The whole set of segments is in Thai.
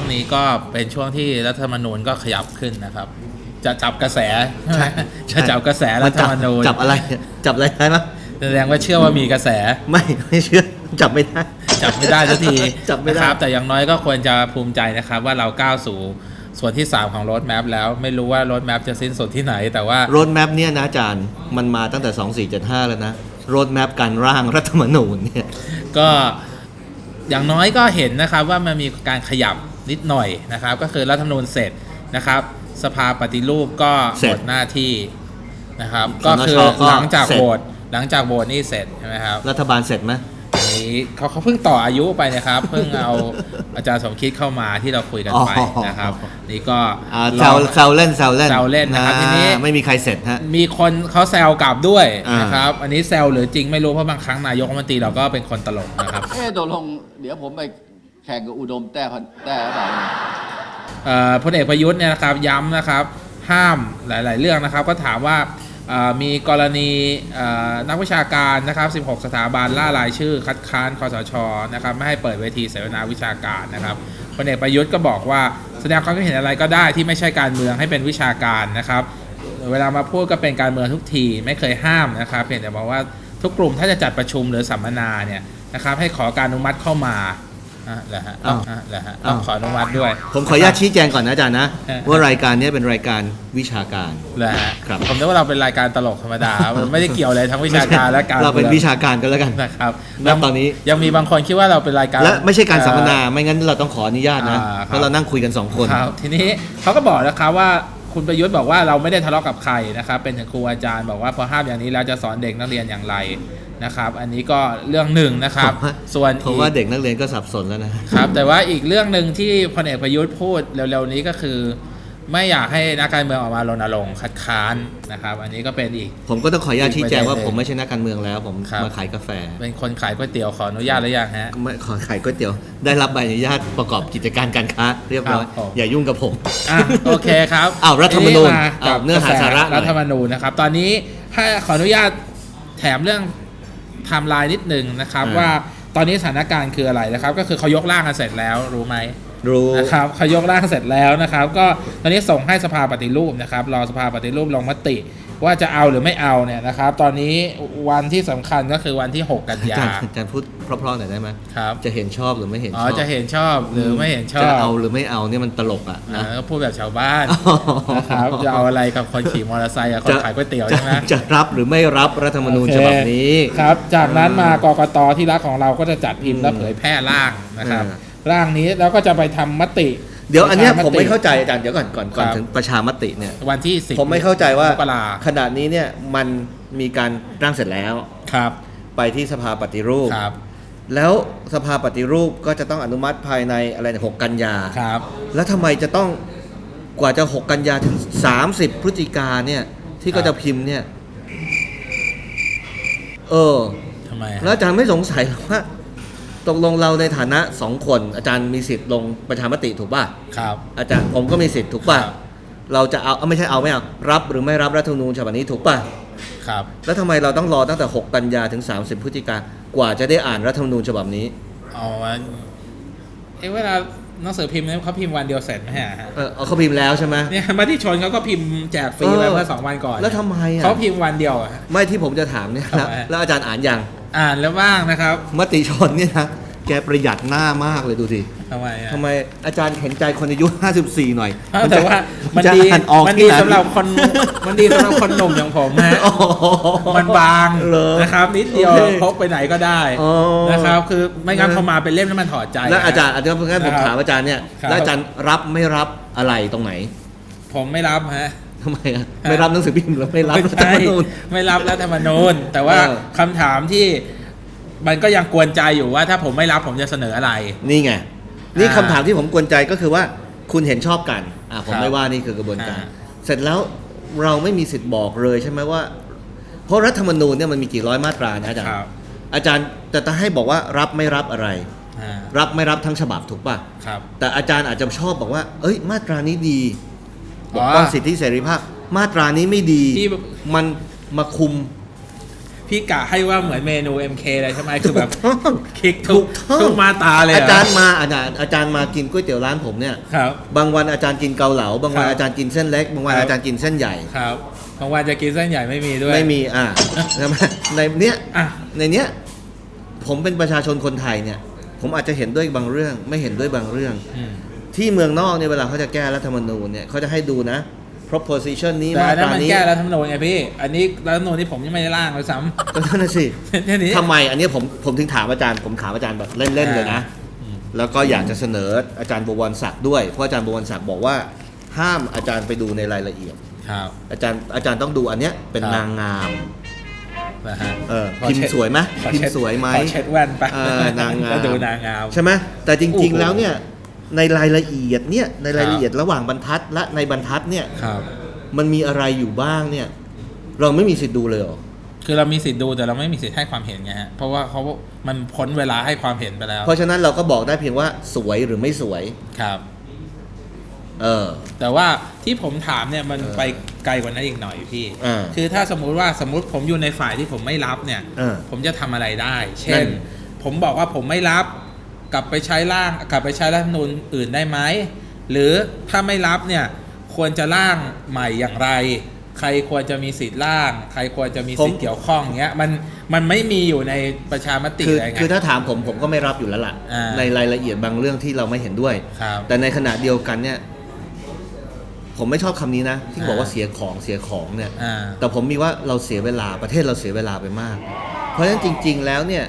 งนี้ก็เป็นช่วงที่รัฐธรรมนูญก็ขยับขึ้นนะครับ จะจับกระแสใช่จะจับกระแสรัฐธรรมนูญจับอะไร จับอะไรได้ไหมแสดงว่าเชื่อว่ามีกระแสไม่ไม่เชื่อจับไม่ได้จับไม่ได้สักทีจับไม่ได้นะครับ แต่อย่างน้อยก็ควรจะภูมิใจนะครับ ว่าเราก้าวสู่ส่วนที่ 3 ของรถแมพแล้วไม่รู้ว่ารถแมพจะสิ้นสุดที่ไหน แต่ว่าโรดแมพเนี่ยนะอาจารย์มันมาตั้งแต่ 2475 แล้วนะโรดแมพการร่างรัฐธรรมนูญเนี่ยก็อย่างน้อยก็เห็นนะครับว่ามันมีการขยับ นิดหน่อยนะครับ ก็คือรัฐธรรมนูญเสร็จนะครับ สภาปฏิรูปก็เสร็หมจดหน้าที่นะครับสนชก็คือก็หลังจากเสร็จโหวตหลังจากโหวตนี่เสร็จใช่ไหมครับรัฐบาลเสร็จไหมอันนี้เขาเขาเพิ่งต่ออายุไปนะครับ เพิ่งเอาอาจารย์สมคิดเข้ามาที่เราคุยกันไปนะครับ นี่ก็อ่าลแซอวงแซวเล่นแซวเล่นแซวเล่นนะครับทีนี้อ่าไม่มีใครเสร็จฮะมีคนเขาแซวกลับด้วยอ่านนะครับ อันนี้แซวหรือจริงไม่รู้เพราะบางครั้งนายกรัฐมนตรีเราก็เป็นคนตลกนะครับเอ๊ะตกลงเดี๋ยวผมไป แข่งกับอุดมแต้พันแต้อเปล่าเอ่อพลเอกประยุทธ์เนี่ยนะครับย้ำนะครับ ห้ามหลาย ๆ เรื่องนะครับ ก็ถามว่ามีกรณีนักวิชาการนะครับ 16 สถาบันล่ารายชื่อ คัดค้านคอสชนะครับไม่ให้เปิดเวทีเสวนาวิชาการนะครับพลเอกประยุทธ์ก็บอกว่าแสดงความคิดเห็นอะไรก็ได้ที่ไม่ใช่การเมืองให้เป็นวิชาการนะครับ เวลามาพูดก็เป็นการเมืองทุกทีไม่เคยห้ามนะครับเพียงแต่บอกว่าทุกกลุ่มถ้าจะจัดประชุมหรือสัมมนาเนี่ยนะครับให้ขอการอนุมัติเข้ามา อะเหรอฮะอ้าวอะเหรอฮะต้องขออนุมัติด้วย ผมขออนุญาตชี้แจงก่อนนะอาจารย์นะเออว่ารายการเนี้เป็นรายการวิชาการเลยฮะครับ ผมนึกว่าเราเป็นรายการตลกธรรมดา มันไม่ได้เกี่ยวอะไรทั้งวิชาการและการเราเป็นมืองวิชาการกันแล้วกัน นะครับณตอนนี้ ยังมีบางคนคิดว่าเราเป็นรายการ และไม่ใช่การสัมมนาเอ่อไม่งั้นเราต้องขออนุญาตนะอ่าครับ เพราะเรานั่งคุยกันสองคน ครับทีนี้เขาก็บอกนะครับว่า คุณประยุทธ์บอกว่าเราไม่ได้ทะเลาะกับใครนะครับ เป็นถึงครูอาจารย์บอกว่าพอห้ามอย่างนี้แล้วจะสอนเด็กนักเรียนอย่างไรนะครับ อันนี้ก็เรื่องหนึ่งนะครับผมว่าส่วนผมอีกว่าเด็กนักเรียนก็สับสนแล้วนะครับ แต่ว่าอีกเรื่องหนึ่งที่พลเอกประยุทธ์พูดเร็วๆนี้ก็คือ ไม่อยากให้นักการเมืองออกมารณรงค์คัดค้านนะครับ อันนี้ก็เป็นอีก ผมก็ต้องขออนุญาตชี้แจงว่าอีกประเด็นหนึ่งผมไม่ใช่นักการเมืองแล้ว ผมครับมาขายกาแฟ เป็นคนขายก๋วยเตี๋ยวขออนุญาตหรือยังฮะไม่ขอขายก๋วยเตี๋ยวได้รับใบอนุญาตประกอบกิจการการค้าเรียบร้อยครับผมอย่ายุ่งกับผมอะโอเคครับอ้าวรัฐธรรมนูญทีากับอ้าวเนื้อหาสาระหน่อยรัฐธรรมนูญนะครับ ตอนนี้ให้ขออนุญาตแถมเรื่องไทม์ไลน์นิดหนึ่งนะครับว่าตอนนี้สถานการณ์คืออะไรนะครับ ก็คือเขายกร่างกันเสร็จแล้วรู้ไหม รู้นะครับเขายกร่างเสร็จแล้วนะครับ ก็ตอนนี้ส่งให้สภาปฏิรูปนะครับรอสภาปฏิรูปลงมติ ว่าจะเอาหรือไม่เอาเนี่ยนะครับ ตอนนี้วันที่สำคัญก็คือวันที่ 6 กันอายาจารย์อาจารย์พูดเพราะๆหน่อยได้ไหมครับจะเห็นชอบหรือไม่เห็นอ๋ชออบจะเห็นชอบหรือไม่เห็นชอจะบเอาหรือไม่เอาเนี่ยมันตลกอะอ่านะก็พูดแบบชาวบ้านอ๋อนะครับจะเอาอะไรกับคนขี่มอเตอร์ไซค์กับคนขายก๋วยเตี๋ยวจะใช่ไหมจะรับหรือไม่รับรัฐธรรมนูญโอเคฉบับนี้ครับ จากนั้นมากกตที่รักของเราก็จะจัดพิมพ์และเผยแพร่ร่างนะครับอ่า ร่างนี้แล้วก็จะไปทำมติ เดี๋ยวอันเนี้ยประชผมไม่ติเข้าใจอาจารย์เดี๋ยวก่อนก่อนก่อนครับถึงประชามติเนี่ยวันที่สิบผมไม่เข้าใจว่ามกราขณะนี้เนี่ยมันมีการร่างเสร็จแล้วครับ ไปที่สภาปฏิรูปครับ แล้วสภาปฏิรูปก็จะต้องอนุมัติภายในอะไรนะหกกันยาครับ แล้วทำไมจะต้องกว่าจะ 6 กันยาถึง 30 พฤศจิกาเนี่ย ที่ก็จะพิมพ์เนี่ย เออทำไมฮะแล้วอาจารย์ไม่สงสัยเหรอว่า ตกลงเราในฐานะสองคน อาจารย์มีสิทธิ์ลงประชามติถูกป่ะครับ อาจารย์ผมก็มีสิทธิ์ถูกป่ะครับ เราจะเอาเอาไม่ใช่เอาไม่เอารับหรือไม่รับรัฐธรรมนูญฉบับนี้ถูกป่ะครับ แล้วทำไมเราต้องรอตั้งแต่ 6 กันยาถึง 30 พฤศจิกากว่าจะได้อ่านรัฐธรรมนูญฉบับนี้เอาวันเอ้เวลาหนังสือพิมพ์เนี่ยเขาพิมพ์วันเดียวเสร็จไหมฮะเออเอาเขาพิมพ์แล้วใช่ไหม เนี่ยมาที่ชนเขาก็พิมพ์แจกฟรีไปเออเมื่อสองวันก่อนแล้วทำไมอะ เขาพิมพ์วันเดียวอะฮะไม่ที่ผมจะถามเนี่ยทำแล้วไม แล้วอาจารย์อ่านยังอ่านแล้วบ้างนะครับ มติชนเนี่ยนะ แกประหยัดหน้ามากเลยดูสิทำไมอะทำไมอาจารย์เห็นใจคนอายุ 54 หน่อยเออแต่ว่ามันจะดีอ่านออกมันที่ดีไหนสำหรับคนมันดีสำหรับคนหนุ่มอย่างผมฮะโอ้โหมันบางเหรอนะครับนิดเดียวโอเคพกไปไหนก็ได้อ๋อนะครับ คือไม่งั้นนะ พอมาเป็นเล่มแล้วมันถอดใจแล้วอาจารย์นะอาจารย์งั้นผมนะครับถามอาจารย์เนี่ยครับแล้วอาจารย์รับไม่รับอะไรตรงไหนผมไม่รับฮะ ทำไมอะไม่รับหนังสือพิมพ์หรือไม่รับไม่รัฐธรใช่รมนูญ ไม่รับรัฐธรรมนูญแต่ว่าเออคำถามที่ มันก็ยังกวนใจอยู่ว่า ถ้าผมไม่รับผมจะเสนออะไร นี่ไง นี่อ่าคำถามที่ผมกวนใจก็คือว่าคุณเห็นชอบกันอะผมครับไม่ว่านี่คือกระบวนการ อ่า เสร็จแล้วเราไม่มีสิทธิ์บอกเลยใช่ไหมว่า เพราะรัฐธรรมนูญเนี่ยมันมีกี่ร้อยมาตรานะอาจารคย์รับอาจารย์แต่ถ้าให้บอกว่ารับไม่รับอะไร อ่ารับไม่รับทั้งฉบับถูกป่ะ ครับ แต่อาจารย์อาจจะชอบบอกว่า เอ้ย มาตรานี้ดีอ๋ปอกป้องสิทธิเสรีภาพ มาตรานี้ไม่ดี ที่ มันมาคุม พี่กะให้ว่าเหมือนเมนู MK เลยใช่ไหมคือแบบคลิกทุถูกกต้องทุกมาตราเลยเหอาอจารย์มาอาจารย์อาจารย์มากินก๋วยเตี๋ยวร้านผมเนี่ยครับบางวันอาจารย์กินเกาเหลาบางวันครับอาจารย์กินเส้นเล็กบางวันครับอาจารย์กินเส้นใหญ่ครับบางวันจะกินเส้นใหญ่ไม่มีด้วยไม่มีอ่าใช่ไหมในเนี้ยอะในเนี้ยผมเป็นประชาชนคนไทยเนี่ย ผมอาจจะเห็นด้วยบางเรื่อง ไม่เห็นด้วยบางเรื่องอืมที่เมืองนอกเนี่ยเวลาเขาจะแก้รัฐธรรมนูญเนี่ยเขาจะให้ดูนะ proposition นี้แต่มาอันตนั้นรามันนี้แก้รัฐธรรมนูญไงพี่ อันนี้รัฐธรรมนูญที่ผมยังไม่ได้ร่างเลยซ้ก็นั่นนะสิำ แค่นี้ ทำไมอันเนี้ยผมผมถึงถามอาจารย์ผมถามอาจารย์แบบเล่น ๆ เลยนะอืมแล้วก็อยากจะเสนออาจารย์บวรศักดิ์ด้วย เพราะอาจารย์บวรศักดิ์บอกว่าห้ามอาจารย์ไปดูในรายละเอียด ครับ อาจารย์อาจารย์ต้องดูอันเนี้ยเป็นครับ นางงามนะฮะเออขอพิมพ์เช็ดสวยไหมขอพิมเช็ดพ์สวยไหม ขอเช็ดแว่นไปเออนางงาม ก็ดูนางงาม ใช่ไหมแต่จริงโอ้ๆโหแล้วเนี่ย ในรายละเอียดเนี่ยในรายครับละเอียดระหว่างบรรทัดและในบรรทัดเนี่ยครับมันมีอะไรอยู่บ้างเนี่ย เราไม่มีสิทธิ์ดูเลยเหรอคือเรามีสิทธิ์ดูแต่เราไม่มีสิทธิ์ให้ความเห็นไงฮะเพราะว่าเขามันพ้นเวลาให้ความเห็นไปแล้ว เพราะฉะนั้นเราก็บอกได้เพียงว่าสวยหรือไม่สวยครับ เออ แต่ว่าที่ผมถามเนี่ยมันเออไปไกลกว่านั้นอีกหน่อยพี่อ่าคือถ้าสมมุติว่าสมมุติผมอยู่ในฝ่ายที่ผมไม่รับเนี่ยเออผมจะทำอะไรได้ เช่นั่นนผมบอกว่าผมไม่รับ กลับไปใช้ร่างกลับไปใช้รัฐธรรมนูญอื่นได้ไหมหรือถ้าไม่รับเนี่ยควรจะร่างใหม่อย่างไร ใครควรจะมีสิทธิ์ร่าง ใครควรจะมีสิทธิ์เกี่ยวข้องเงี้ยมันมันไม่มีอยู่ในประชามติคือเลยไงคือถ้าถามผมผมก็ไม่รับอยู่แล้วล่ะ อ่าในรายละเอียดบางเรื่องที่เราไม่เห็นด้วย ครับแต่ในขณะเดียวกันเนี่ย ผมไม่ชอบคำนี้นะ ที่บอกว่าอ่า เสียของเสียของเนี่ย อ่า แต่ผมมีว่าเราเสียเวลาประเทศเราเสียเวลาไปมาก เพราะฉะนั้นจริง ๆ แล้วเนี่ย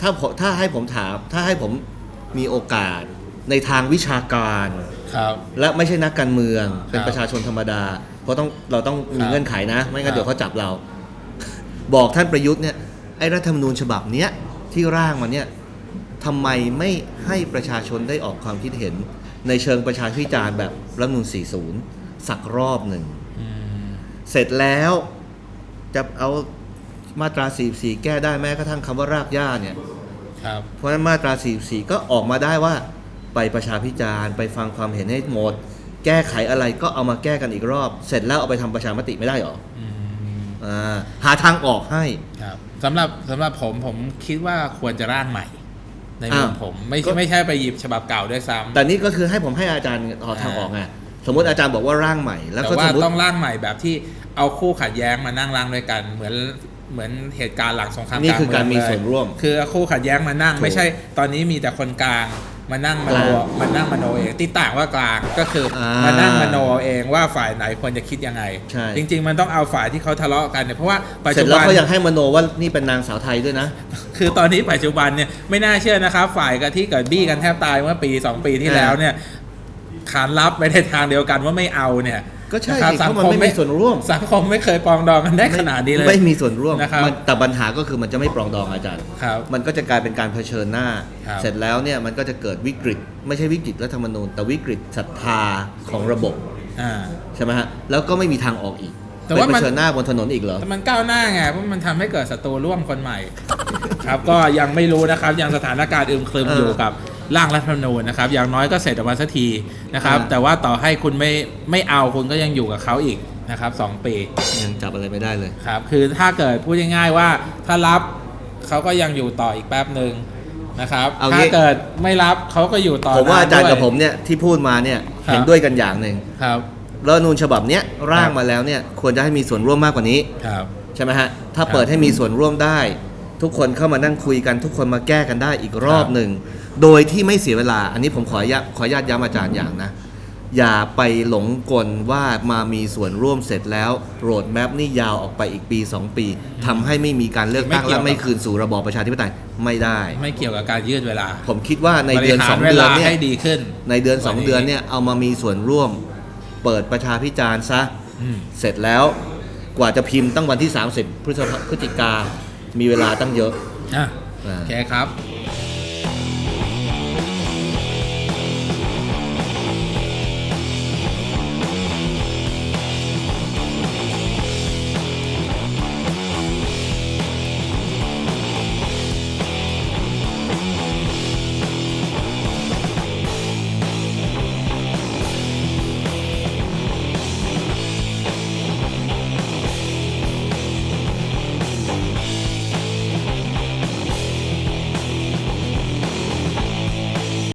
ถ้าผมถ้าให้ผมถาม ถ้าให้ผม มีโอกาสในทางวิชาการ ครับ และไม่ใช่นักการเมืองเป็นครับประชาชนธรรมดา เพราะต้องเราต้องมีครับเงื่อนไขนะ ไม่งั้ครันบเดี๋ยวเขาจับเรา บอกท่านประยุทธ์เนี่ยไอ้รัฐธรรมนูญฉบับเนี้ยที่ร่างมาเนี่ยทำไมไม่ให้ประชาชนได้ออกความคิดเห็น ในเชิงประชาพิจารณ์แบบรัฐธรรมนูญ40 สักรอบหนึ่งอืมเสร็จแล้วจะเอามาตรา44แก้ได้แม้กระทั่งคำว่ารากหญ้าเนี่ยครับ เพราะฉะนั้นมาตรา 44 ก็ออกมาได้ว่าไปประชาพิจารณ์ไปฟังความเห็นให้หมด แก้ไขอะไรก็เอามาแก้กันอีกรอบ เสร็จแล้วเอาไปทำประชามติไม่ได้หรออืมอ่าหาทางออกให้ครับสำหรับสำหรับผมผมคิดว่าควรจะร่างใหม่ ในมุมอ้าวผมไม่ก็ไม่ใช่ไปหยิบฉบับเก่าด้วยซ้ำแต่นี่ก็คือให้ผมให้อาจารย์หาทางออกไงสมมติอาจารย์บอกว่าร่างใหม่ แล้วแต่ก็สว่ามมติต้องร่างใหม่แบบที่เอาคู่ขัดแย้งมานั่งร่างด้วยกัน เหมือน เหมือนเหตุการณ์หลังสงครามนี่คือการมีเงเลยส่วนร่วม คือเอาคู่ขัดแย้งมานั่งถูกไม่ใช่ตอนนี้มีแต่คนกลางมานั่งมโนกลางมานั่งมโนเองที่ต่างว่ากลางก็คืออามามานั่งมโนเองว่าฝ่ายไหนควรจะคิดยังไงใช่จริง ๆ มันต้องเอาฝ่ายที่เขาทะเลาะกันเนี่ยเพราะว่าปัจเสร็จุจแล้วบันเขายังให้มโนว่านี่เป็นนางสาวไทยด้วยนะ คือตอนนี้ปัจจุบันเนี่ยไม่น่าเชื่อนะครับ ฝ่ายกับที่เกิดบี้กันแทบตายเมื่อปี 2 ปีที่อ่าแล้วเนี่ยขานรับไปในทางเดียวกันว่าไม่เอาเนี่ย ก็ใช่นะครับสิเพราะมันไม่มีส่วนร่วม สังคมไม่เคยปรองดองกันได้ขนาดนี้เลย ไม่มีส่วนร่วมนะครับมันแต่ปัญหาก็คือมันจะไม่ปรองดองอาจารย์ครับมันก็จะกลายเป็นการเผชิญหน้าครับเสร็จแล้วเนี่ยมันก็จะเกิดวิกฤต ไม่ใช่วิกฤตรัฐธรรมนูญ แต่วิกฤตศรัทธาของระบบอ่าใช่ไหมฮะแล้วก็ไม่มีทางออกอีกแต่ว่าไปมันเผชิญหน้าบนถนนอีกเหรอแต่มันก้าวหน้าไงเพราะมันทำให้เกิดศัตรูร่วมคนใหม่ ครับก็ยังไม่รู้นะครับยังสถานการณ์อึมครึมเออออยู่กับ ร่างรัฐธรรมนูญนะครับอย่างน้อยก็เสร็จออกมาสักทีนะครับอ่า แต่ว่าต่อให้คุณไม่ไม่เอาคุณก็ยังอยู่กับเขาอีกนะครับสองปี ยังจับอะไรไม่ได้เลย ครับคือถ้าเกิดพูดง่ายๆว่าถ้ารับเขาก็ยังอยู่ต่ออีกแป๊บหนึ่งนะครับเอางี้ ถ้าเกิดไม่รับเขาก็อยู่ต่อผมว่าอาจารย์นนกับด้ว ผมเนี่ยที่พูดมาเนี่ยครับ เห็นด้วยกันอย่างหนึ่งครับ รัฐธรรมนูญฉบับเนี้ยร่างมาแล้วเนี่ยควรจะให้มีส่วนร่วมมากกว่านี้ ครับ ใช่ไหมฮะ ถ้าครับเปิดให้มีส่วนร่วมได้ ทุกคนเข้ามานั่งคุยกัน ทุกคนมาแก้กันได้อีกรอบครับหนึ่ง โดยที่ไม่เสียเวลา อันนี้ผมขออนุญาตขออนุญาตย้ำอาจารย์อย่างนะ อย่าไปหลงกลว่ามามีส่วนร่วมเสร็จแล้วโรดแมพนี่ยาวออกไปอีกปี 2 ปีทำให้ไม่มีการเลือกตั้งไม่เกี่ยวและไม่คืนสู่ระบอบประชาธิปไตยไม่ได้ ไม่เกี่ยวกับการยืดเวลาผมคิดว่าในเดือนบริหาร2เดือนวลาเนี่ยให้ดีขึ้น ในเดือนกว่านี้2เดือนเนี่ยเอามามีส่วนร่วม เปิดประชาพิจารณ์ซะ อืม เสร็จแล้วกว่าจะพิมพ์ตั้งวันที่ 30 พฤษภาพฤศจิกามีเวลาตั้งเยอะ อะอ่า โอเคครับ